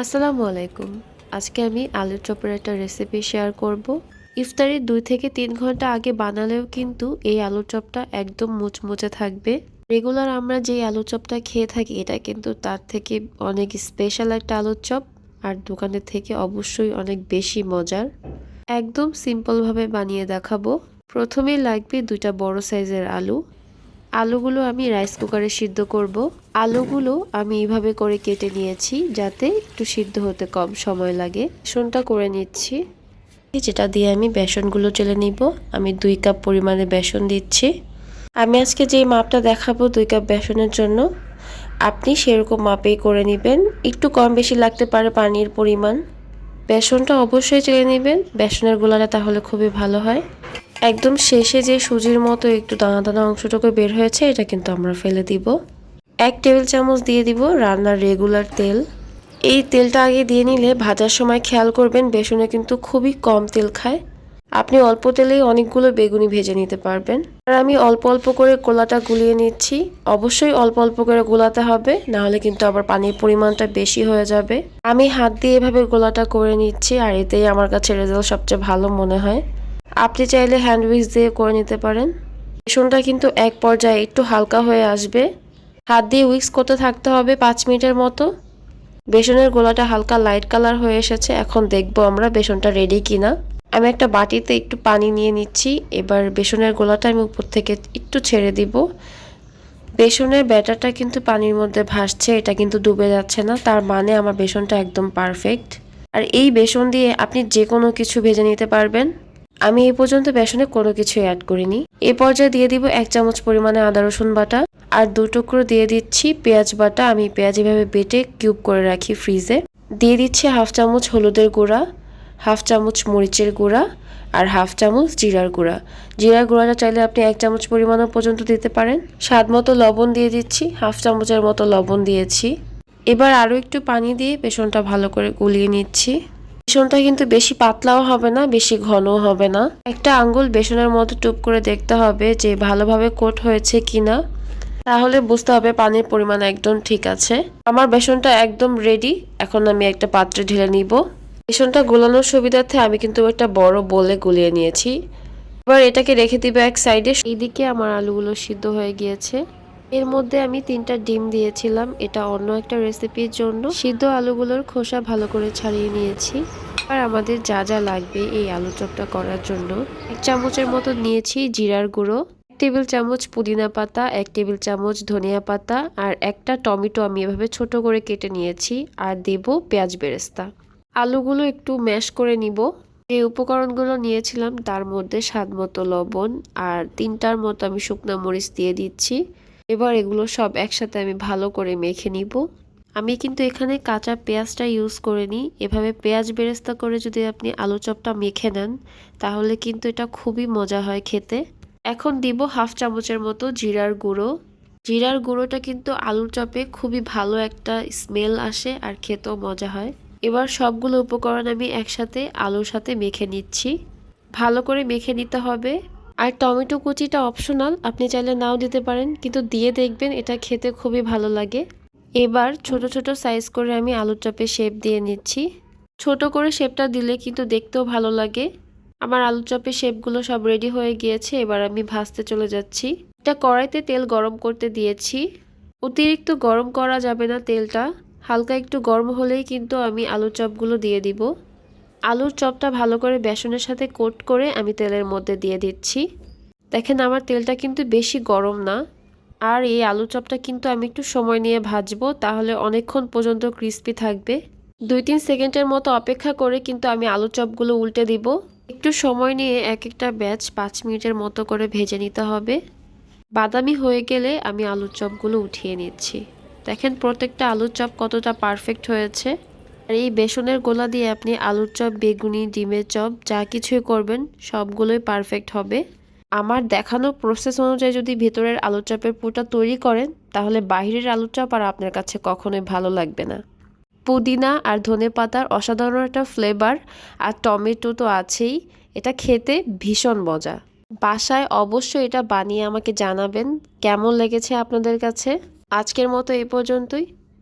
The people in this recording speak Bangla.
আসসালামু আলাইকুম। আজকে আমি আলুর চপের একটা রেসিপি শেয়ার করব। ইফতারির দুই থেকে তিন ঘণ্টা আগে বানালেও কিন্তু এই আলুর চপটা একদম মুচমুচে থাকবে। রেগুলার আমরা যে আলুর চপটা খেয়ে থাকি, এটা কিন্তু তার থেকে অনেক স্পেশাল একটা আলুর চপ। আর দোকানের থেকে অবশ্যই অনেক বেশি মজার। একদম সিম্পলভাবে বানিয়ে দেখাবো। প্রথমেই লাগবে দুইটা বড় সাইজের আলু। আলুগুলো আমি রাইস কুকারে সিদ্ধ করব। আলুগুলো আমি এইভাবে করে কেটে নিয়েছি যাতে একটু সিদ্ধ হতে কম সময় লাগে। বেসনটা করে নিচ্ছি। যেটা দিয়ে আমি বেসনগুলো চেলে নিব, আমি দুই কাপ পরিমাণে বেসন দিচ্ছি। আমি আজকে যে মাপটা দেখাবো দুই কাপ বেসনের জন্য, আপনি সেরকম মাপেই করে নেবেন। একটু কম বেশি লাগতে পারে পানির পরিমাণ। বেসনটা অবশ্যই চেলে নেবেন। বেসনের গোলাটা তাহলে খুবই ভালো হয়। একদম শেষে যে সুজির মতো একটু দানা দানা অংশটুকু বের হয়েছে, এটা কিন্তু আমরা ফেলে দিব। এক টেবিল চামচ দিয়ে দিব রান্নার রেগুলার তেল। এই তেলটা আগে দিয়ে নিলে ভাজার সময় খেয়াল করবেন, বেসনে কিন্তু খুবই কম তেল খায়। আপনি অল্প তেলেই অনেকগুলো বেগুনি ভেজে নিতে পারবেন। আর আমি অল্প অল্প করে গোলাটা গুলিয়ে নিচ্ছি। অবশ্যই অল্প অল্প করে গোলাতে হবে না হলে কিন্তু আবার পানির পরিমাণটা বেশি হয়ে যাবে। আমি হাত দিয়ে এভাবে গোলাটা করে নিচ্ছি, আর এতেই আমার কাছে রেজাল্ট সবচেয়ে ভালো মনে হয়। আপনি চাইলে হ্যান্ড উইক্স দিয়ে করে নিতে পারেন। বেসনটা কিন্তু এক পর্যায়ে একটু হালকা হয়ে আসবে। হাত দিয়ে উইক্স করতে থাকতে হবে পাঁচ মিনিটের মতো। বেসনের গোলাটা হালকা লাইট কালার হয়ে এসেছে। এখন দেখব আমরা বেসনটা রেডি কিনা। আমি একটা বাটিতে একটু পানি নিয়ে নিচ্ছি। এবার বেসনের গোলাটা আমি উপর থেকে একটু ছেড়ে দিব। বেসনের ব্যাটারটা কিন্তু পানির মধ্যে ভাসছে, এটা কিন্তু ডুবে যাচ্ছে না। তার মানে আমার বেসনটা একদম পারফেক্ট আর এই বেসন দিয়ে আপনি যে কোনো কিছু ভেজে নিতে পারবেন। আমি এই পর্যন্ত বেসনে কোনো কিছুই অ্যাড করিনি। এ পর্যায়ে দিয়ে দিব এক চামচ পরিমাণে আদা রসুন বাটা আর দু টুকরো দিয়ে দিচ্ছি পেঁয়াজ বাটা। আমি পেঁয়াজ এভাবে বেটে কিউব করে রাখি ফ্রিজে দিয়ে দিচ্ছি হাফ চামচ হলুদের গুঁড়া, হাফ চামচ মরিচের গুঁড়া আর হাফ চামচ জিরার গুঁড়া। জিরার গুঁড়াটা চাইলে আপনি এক চামচ পরিমাণও পর্যন্ত দিতে পারেন। স্বাদ মতো লবণ দিয়ে দিচ্ছি, হাফ চামচের মতো লবণ দিয়েছি। এবার আরও একটু পানি দিয়ে বেসনটা ভালো করে গুলিয়ে নিচ্ছি। বেসনটা কিন্তু বেশি পাতলাও হবে না, বেশি ঘনও হবে না। একটা আঙ্গুল বেসনের মতো টুপ করে দেখতে হবে যে ভালোভাবে কোট হয়েছে কিনা। তাহলে বুঝতে হবে পানির পরিমাণ একদম ঠিক আছে। আমার বেসনটা একদম রেডি এখন আমি একটা পাত্রে ঢেলে নিব। বেসনটা গোলানোর সুবিধার্থে আমি কিন্তু একটা বড় বলে গুলিয়ে নিয়েছি। এবার এটাকে রেখে দিবে এক সাইডে এইদিকে আমার আলুগুলো সিদ্ধ হয়ে গিয়েছে। এর মধ্যে আমি তিনটা ডিম দিয়েছিলাম। এটা অন্য একটা রেসিপির জন্য। সিদ্ধ আলুগুলোর খোসা ভালো করে ছাড়িয়ে নিয়েছি। আর আমাদের যা যা লাগবে এই আলু চপটা করার জন্য। এক চামচের মতো নিয়েছি জিরার গুঁড়ো টেবিল চামচ পুদিনা পাতা, এক টেবিল চামচ ধনিয়া পাতা আর একটা টমেটো আমি এভাবে ছোট করে কেটে নিয়েছি আর দেব পেঁয়াজ বেরেস্তা। আলুগুলো একটু ম্যাশ করে নিব। যে উপকরণগুলো নিয়েছিলাম তার মধ্যে স্বাদ মতো লবণ আর তিনটার মতো আমি শুকনো মরিচ দিয়ে দিচ্ছি। এবার এগুলো সব একসাথে আমি ভালো করে মেখে নিব। আমি কিন্তু এখানে কাঁচা পেঁয়াজটা ইউজ করে নিই। এভাবে পেঁয়াজ বেরেস্তা করে যদি আপনি আলু চপটা মেখে নেন, তাহলে কিন্তু এটা খুবই মজা হয় খেতে। এখন দিব হাফ চামচের মতো জিরার গুঁড়ো। জিরার গুঁড়োটা কিন্তু আলুর চপে খুবই ভালো একটা স্মেল আসে আর খেতেও মজা হয়। এবার সবগুলো উপকরণ আমি একসাথে আলুর সাথে মেখে নিচ্ছি। ভালো করে মেখে নিতে হবে। আর টমেটো কুচিটা অপশনাল আপনি চাইলে নাও দিতে পারেন, কিন্তু দিয়ে দেখবেন এটা খেতে খুবই ভালো লাগে। এবার ছোট ছোট সাইজ করে আমি আলুর চপে শেপ দিয়ে নিচ্ছি। ছোট করে শেপটা দিলে কিন্তু দেখতেও ভালো লাগে। আমার আলুর চপের শেপগুলো সব রেডি হয়ে গিয়েছে, এবার আমি ভাজতে চলে যাচ্ছি। এটা কড়াইতে তেল গরম করতে দিয়েছি। অতিরিক্ত গরম করা যাবে না তেলটা, হালকা একটু গরম হলেই কিন্তু আমি আলুর চপগুলো দিয়ে দিব। আলুর চপটা ভালো করে বেসনের সাথে কোট করে আমি তেলের মধ্যে দিয়ে দিচ্ছি। দেখেন আমার তেলটা কিন্তু বেশি গরম না। আর এই আলু চপটা কিন্তু আমি একটু সময় নিয়ে ভাজবো, তাহলে অনেকক্ষণ পর্যন্ত ক্রিস্পি থাকবে। দুই তিন সেকেন্ডের মতো অপেক্ষা করে কিন্তু আমি আলু চপগুলো উল্টে দিব। একটু সময় নিয়ে এক একটা ব্যাচ পাঁচ মিনিটের মতো করে ভেজে নিতে হবে। বাদামি হয়ে গেলে আমি আলুর চপগুলো উঠিয়ে নিচ্ছি। দেখেন প্রত্যেকটা আলুর চপ কতটা পারফেক্ট হয়েছে। আর এই বেসনের গোলা দিয়ে আপনি আলুর চপ, বেগুনি, ডিমের চপ, যা কিছুই করবেন, সবগুলোই পারফেক্ট হবে। আমার দেখানো প্রসেস অনুযায়ী যদি ভেতরের আলুর চপের পুরটা তৈরি করেন, তাহলে বাইরের আলুর চপ আর আপনার কাছে কখনোই ভালো লাগবে না। পুদিনা আর ধনে পাতার অসাধারণ একটা ফ্লেভার আর টমেটো তো আছেই, এটা খেতে ভীষণ মজা। বাসায় অবশ্যই এটা বানিয়ে আমাকে জানাবেন, কেমন লেগেছে আপনাদের কাছে? আজকের মতো এই পর্যন্তই।